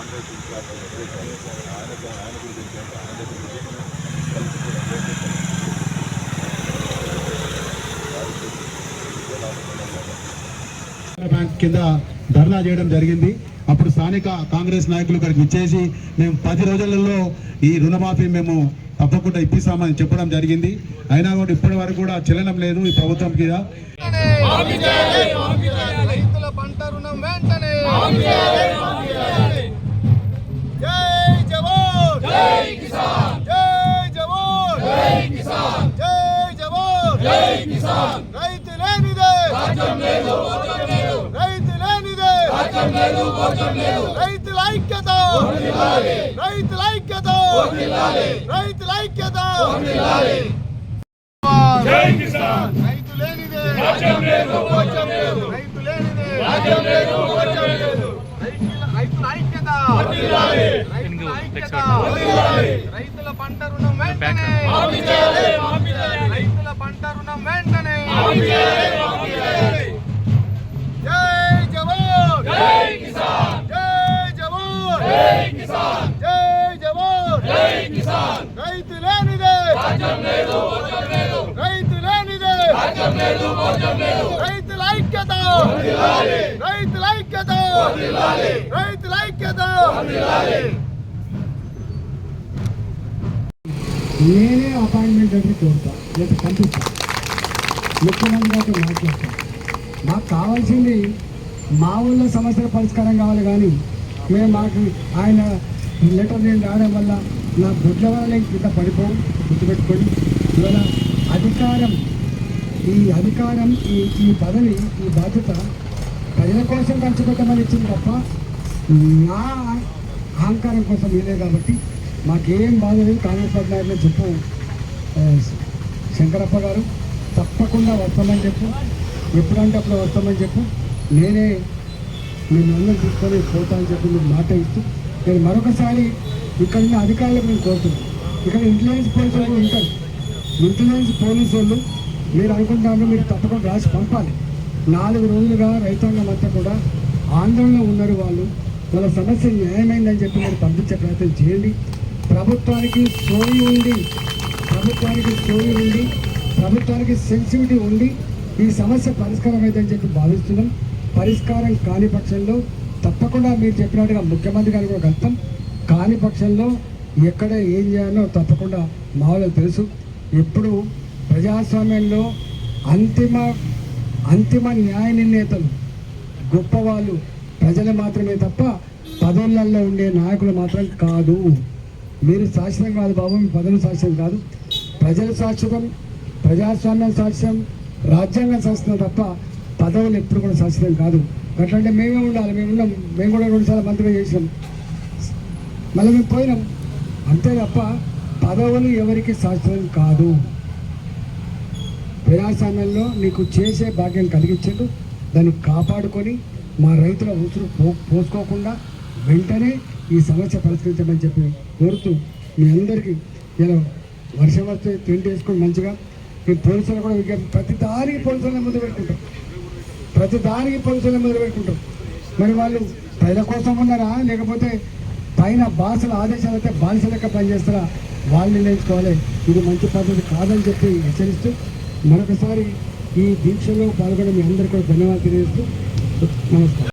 కాంగ్రెస్ ఆయన గురించి ఆయన దగ్గర బ్యాంక్ కింద ధర్నా చేయడం జరిగింది. అప్పుడు స్థానిక కాంగ్రెస్ నాయకులు ఇక్కడికి ఇచ్చేసి మేము పది రోజులలో ఈ రుణమాఫీ మేము తప్పకుండా ఇప్పిస్తామని చెప్పడం జరిగింది. అయినా కూడా ఇప్పటి వరకు కూడా చెల్లడం లేదు ఈ ప్రభుత్వం మీద. పంట రుణం వెంటనే. జై కిసాన్ రైతు లేనిదే రాజ్యం లేదు భోజనం లేదు రైతు లేనిదే రాజ్యం లేదు భోజనం లేదు రైతుల ఐక్యత. రైతుల ఐక్యత. రైతుల ఐక్యత. జై కిసాన్. రైతు లేనిదే రాజ్యం లేదు. భోజనం లేదు రైతు లేనిదే రాజ్యం లేదు భోజనం లేదు. రైతుల ఐక్యత. రైతుల ఐక్యత. రైతుల పంట రుణం వెంటనే. రైతుల ఐక్యత రైతుల ఐక్యత రైతుల ఐక్యత నేనే అపాయింట్మెంట్ దగ్గర కోరుతా లేదా పంపిస్తాను ముఖ్యమంత్రి గారితో మాకు కావాల్సింది మా ఊళ్ళో సమస్యల పరిష్కారం కావాలి కానీ మేము మాకు ఆయన లెటర్ నేను రావడం వల్ల నా బుడ్ల వల్ల కింద పడిపోవు గుర్తుపెట్టుకొని ఇవాళ అధికారం ఈ అధికారం ఈ ఈ పదవి ఈ బాధ్యత ప్రజల కోసం పంచుకోవటమని ఇచ్చింది తప్ప నా అహంకారం కోసం ఇదే కాబట్టి మాకేం బాధ లేదు. కాంగ్రెస్ పార్టీ నాయకులు చెప్పు శంకరప్ప గారు. తప్పకుండా వస్తామని చెప్పు. ఎప్పుడంటే అప్పుడు వస్తామని చెప్పు. నేనే నేను అందరం తీసుకొని పోతా అని చెప్పి మీకు మాట ఇస్తూ నేను మరొకసారి ఇక్కడ ఉన్న అధికారులకు నేను కోరుతున్నాను. ఇక్కడ ఇంటెలిజెన్స్ పోలీసు వాళ్ళు ఉంటారు. ఇంటెలిజెన్స్ పోలీసు వాళ్ళు మీరు అనుకుంటాను మీరు తప్పకుండా రాసి పంపాలి. నాలుగు రోజులుగా రైతాంగం అంతా కూడా ఆందోళనలో ఉన్నారు వాళ్ళు. వాళ్ళ సమస్య న్యాయమైందని చెప్పి మీరు పంపించే ప్రయత్నం చేయండి. ప్రభుత్వానికి సోయి ఉండి ప్రభుత్వానికి సోయి ఉండి ప్రభుత్వానికి సెన్సిటివిటీ ఉండి ఈ సమస్య పరిష్కారం అయిందని చెప్పి భావిస్తున్నాం. పరిష్కారం కాని పక్షంలో తప్పకుండా మీరు చెప్పినట్టుగా ముఖ్యమంత్రి గారు కూడా కలుస్తాం. కాని పక్షంలో ఎక్కడ ఏం చేయాలో తప్పకుండా మా తెలుసు. ఎప్పుడు ప్రజాస్వామ్యంలో అంతిమ అంతిమ న్యాయ నిర్ణేతలు గొప్పవాళ్ళు ప్రజలు మాత్రమే తప్ప పదవులలో ఉండే నాయకులు మాత్రం కాదు. మీరు శాశ్వతం కాదు బాబు మీ పదవులు శాశ్వతం కాదు. ప్రజలు శాశ్వతం ప్రజాస్వామ్యం సాక్ష్యం రాజ్యాంగం శాశ్వతం తప్ప పదవులు ఎప్పుడు కూడా శాశ్వతం కాదు. అట్లంటే మేమే ఉండాలి. మేము ఉన్నాం. మేము కూడా రెండుసార్లు మంత్రిగా చేసినాం మళ్ళీ మేము పోయినాం. అంతే తప్ప పదవులు ఎవరికి శాశ్వతం కాదు. ప్రజాస్వామ్యంలో నీకు చేసే భాగ్యం కలిగించండు. దాన్ని కాపాడుకొని మా రైతుల ఉసురు పో పోసుకోకుండా వెంటనే ఈ సమస్య పరిష్కరించమని చెప్పి కోరుతూ మీ అందరికీ ఇలా వర్షం వస్తే తింటేసుకొని వేసుకొని మంచిగా ఈ పోలీసులు కూడా విజ్ఞప్తి ప్రతి దానికి పోలీసులను ముందు పెట్టుకుంటారు ప్రతి దానికి పోలీసులను ముందు పెట్టుకుంటారు మరి వాళ్ళు ప్రజల కోసం ఉన్నారా? లేకపోతే పైన బాసుల ఆదేశాలు అయితే బానిస లెక్క పనిచేస్తారా? వాళ్ళు నిర్ణయించుకోవాలి. ఇది మంచి పద్ధతి కాదని చెప్పి హెచ్చరిస్తూ మరొకసారి ఈ దీక్షలో పాల్గొన్న మీ అందరికీ కూడా ధన్యవాదాలు తెలియజేస్తూ నమస్కారం.